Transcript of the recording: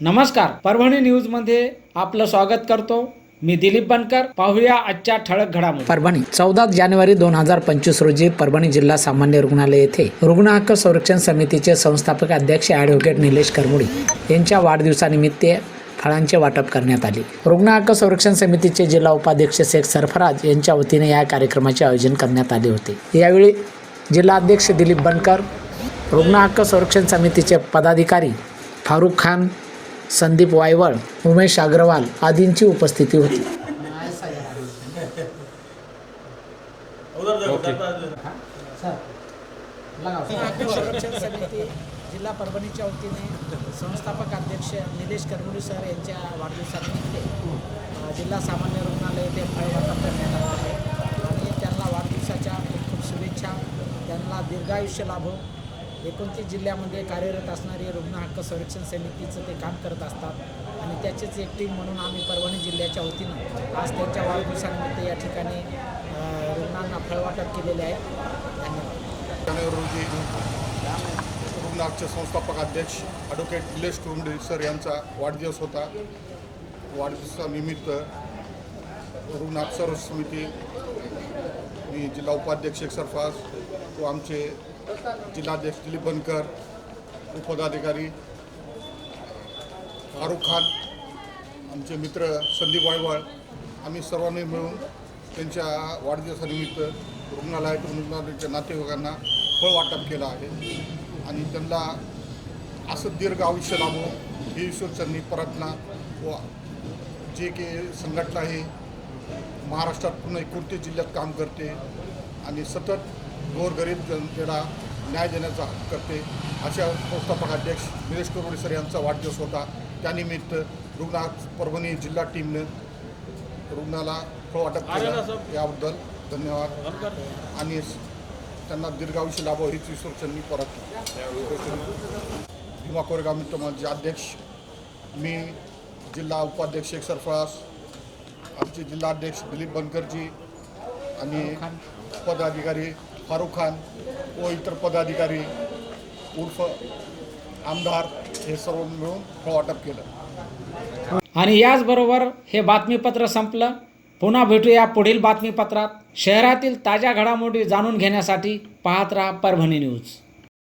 नमस्कार परभणी न्यूजमध्ये आपलं स्वागत करतो. मी दिलीप बनकर पाहूया आजच्या ठळक घडामोडी. परभणी चौदा जानेवारी दोन हजार पंचवीस रोजी परभणी जिल्हा सामान्य रुग्णालय येथे रुग्ण हक्क संरक्षण समितीचे संस्थापक अध्यक्ष ॲडव्होकेट निलेश करमुडी यांच्या वाढदिवसानिमित्त फळांचे वाटप करण्यात आले. रुग्ण हक्क संरक्षण समितीचे जिल्हा उपाध्यक्ष शेख सरफराज यांच्या वतीने या कार्यक्रमाचे आयोजन करण्यात आले होते. यावेळी जिल्हाध्यक्ष दिलीप बनकर रुग्ण हक्क संरक्षण समितीचे पदाधिकारी फारुख खान संदीप वायवळ उमेश अग्रवाल आदींची उपस्थिती होती. जिल्हा परभणीच्या वतीने संस्थापक अध्यक्ष निलेश करमुडी सर यांच्या वाढदिवसानिमित्त जिल्हा सामान्य रुग्णालय येथे फळवाटप करण्यात आलं आहे. आणि त्यांना वाढदिवसाच्या खूप खूप शुभेच्छा. त्यांना दीर्घायुष्य लाभो. एकोणतीस जिल्ह्यामध्ये कार्यरत असणारी रुग्ण हक्क संरक्षण समितीचं ते काम करत असतात आणि त्याचीच एक टीम म्हणून आम्ही परभणी जिल्ह्याच्या वतीनं आज त्यांच्या वाढदिवसानिमित्त या ठिकाणी रुग्णांना फळवाटप केलेले आहे. धन्यवाद. जानेवारी रोजी रुग्णाचे संस्थापक अध्यक्ष ॲडव्होकेट निलेश कुरुंडे सर यांचा वाढदिवस होता. वाढदिवसानिमित्त रुग्णात सर्व समिती मी जिल्हा उपाध्यक्ष सरफास सरफाज व आमचे जिल्हाध्यक्ष दिलीप बनकर उपपदाधिकारी फारुख खान आमचे मित्र संदीप वायवळ आम्ही सर्वांनी मिळून त्यांच्या वाढदिवसानिमित्त रुग्णालयातून रुग्णालयाच्या नातेवाईकांना फळ वाटप केलं आहे आणि त्यांना असं दीर्घ आयुष्य लाभो ही ईश्वरचरणी प्रार्थना व जे काही संघटना आहे महाराष्ट्रात पुन्हा एकोणतीस जिल्ह्यात काम करते आणि सतत गोरगरीब जनतेला न्याय देण्याचा हक्क करते. अशा संस्थापक अध्यक्ष निलेश कुरवडे सर यांचा वाढदिवस होता. त्यानिमित्त रुग्णा परभणी जिल्हा टीमनं रुग्णाला फळ वाटप केलं. याबद्दल धन्यवाद. आणि त्यांना दीर्घायुष्य लाभो हीच ईश्वरचरणी परत भीमा कोरेगाव मित्र माझे अध्यक्ष मी जिल्हा उपाध्यक्ष शेख सरफराज आमचे जिल्हाध्यक्ष दिलीप बनकरजी आणि पदाधिकारी फारुख खान व इतर पदाधिकारी उर्फ आमदार हे सर्व मिळून फळ वाटप केलं. आणि याचबरोबर हे बातमीपत्र संपलं. पुन्हा भेटूया पुढील बातमीपत्रात. शहरातील ताज्या घडामोडी जाणून घेण्यासाठी पाहत राहा परभणी न्यूज.